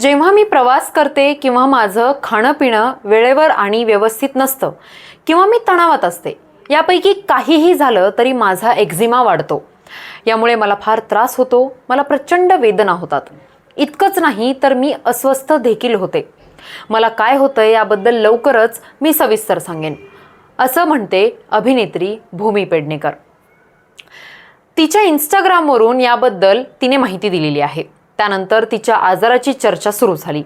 जेव्हा मी प्रवास करते किंवा माझं खाणं पिणं वेळेवर आणि व्यवस्थित नसतं किंवा मी तणावात असते यापैकी काहीही झालं तरी माझा एक्झिमा वाढतो. यामुळे मला फार त्रास होतो मला प्रचंड वेदना होतात. इतकंच नाही तर मी अस्वस्थ देखील होते. मला काय होतं याबद्दल लवकरच मी सविस्तर सांगेन. असं म्हणते अभिनेत्री भूमी पेडणेकर. तिच्या इंस्टाग्रामवरून याबद्दल तिने माहिती दिलेली आहे. त्यानंतर तिच्या आजाराची चर्चा सुरू झाली.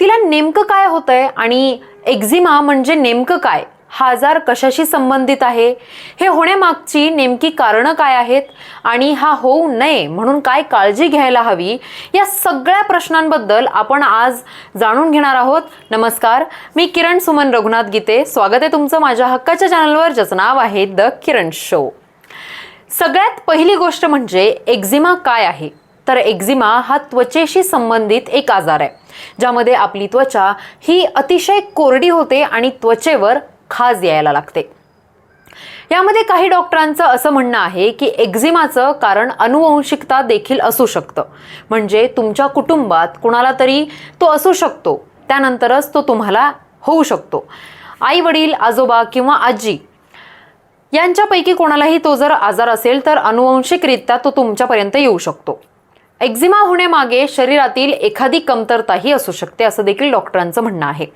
तिला नेमकं काय होतंय आणि एक्झिमा म्हणजे नेमकं काय? हा आजार कशाशी संबंधित आहे? हे होण्यामागची नेमकी कारणं काय आहेत? आणि हा होऊ नये म्हणून काय काळजी घ्यायला हवी? या सगळ्या प्रश्नांबद्दल आपण आज जाणून घेणार आहोत. नमस्कार मी किरण सुमन रघुनाथ गीते. स्वागत आहे तुमचं माझ्या हक्काच्या चॅनलवर ज्याचं नाव आहे द किरण शो. सगळ्यात पहिली गोष्ट म्हणजे एक्झिमा काय आहे? तर एक्झिमा हा त्वचेशी संबंधित एक आजार आहे ज्यामध्ये आपली त्वचा ही अतिशय कोरडी होते आणि त्वचेवर खाज यायला लागते. यामध्ये काही डॉक्टरांचं असं म्हणणं आहे की एक्झिमाचं कारण अनुवंशिकता देखील असू शकतं. म्हणजे तुमच्या कुटुंबात कुणाला तरी तो असू शकतो त्यानंतरच तो तुम्हाला होऊ शकतो. आई वडील आजोबा किंवा आजी यांच्यापैकी कोणालाही तो जर आजार असेल तर अनुवंशिकरित्या तो तुमच्यापर्यंत येऊ शकतो. एक्झिमा होण्यामागे शरीरातील एखादी कमतरताही असू शकते असं देखील डॉक्टरांचं म्हणणं आहे.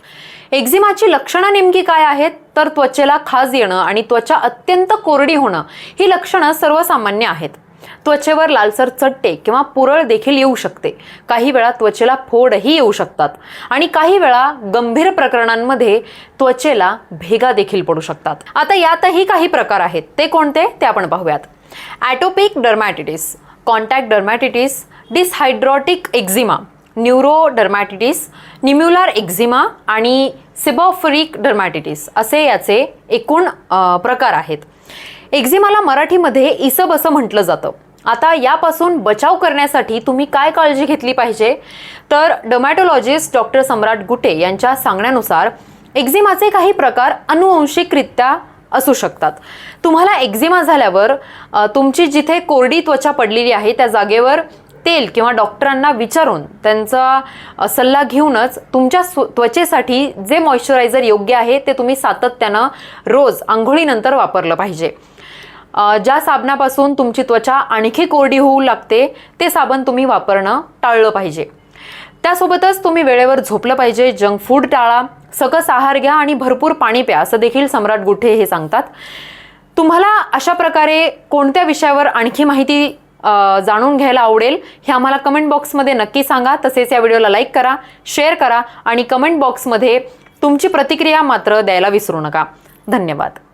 एक्झिमाची लक्षणं नेमकी काय आहेत? तर त्वचेला खाज येणं आणि त्वचा अत्यंत कोरडी होणं ही लक्षणं सर्वसामान्य आहेत. त्वचेवर लालसर चट्टे किंवा पुरळ देखील येऊ शकते. काही वेळा त्वचेला फोडही येऊ शकतात आणि काही वेळा गंभीर प्रकरणांमध्ये त्वचेला भेगा देखील पडू शकतात. आता यातही काही प्रकार आहेत. ते कोणते? ते आपण पाहूयात. Atopic dermatitis contact dermatitis dyshidrotic eczema neuro dermatitis nummular eczema आणि सिबॉफरिक डर्मॅटिटिस असे याचे एकूण प्रकार आहेत. एक्झिमाला मराठीमध्ये इसब असं म्हटलं जातं. आता यापासून बचाव करण्यासाठी तुम्ही काय काळजी घेतली पाहिजे? तर डमॅटोलॉजिस्ट डॉक्टर सम्राट गुटे यांच्या सांगण्यानुसार एक्झिमाचे काही प्रकार अनुवंशिकरित्या असू शकतात. तुम्हाला एक्झिमा झाल्यावर तुमची जिथे कोरडी त्वचा पडलेली आहे त्या जागेवर तेल किंवा डॉक्टरांना विचारून त्यांचा सल्ला घेऊनच तुमच्या स्व त्वचेसाठी जे मॉइश्चरायझर योग्य आहे ते तुम्ही सातत्यानं रोज आंघोळीनंतर वापरलं पाहिजे. ज्या साबणापासून तुमची त्वचा आणखी कोरडी होऊ लागते ते साबण तुम्ही वापरणं टाळलं पाहिजे. त्यासोबतच तुम्ही वेळेवर झोपलं पाहिजे जंक फूड टाळा सकस आहार घ्या आणि भरपूर पाणी प्या असं देखील सम्राट गुठे हे सांगतात. तुम्हाला अशा प्रकारे कोणत्या विषयावर आणखी माहिती जाणून घ्यायला आवडेल हे आम्हाला कमेंट बॉक्समध्ये नक्की सांगा. तसेच या व्हिडिओला लाईक करा शेअर करा आणि कमेंट बॉक्समध्ये तुमची प्रतिक्रिया मात्र द्यायला विसरू नका. धन्यवाद.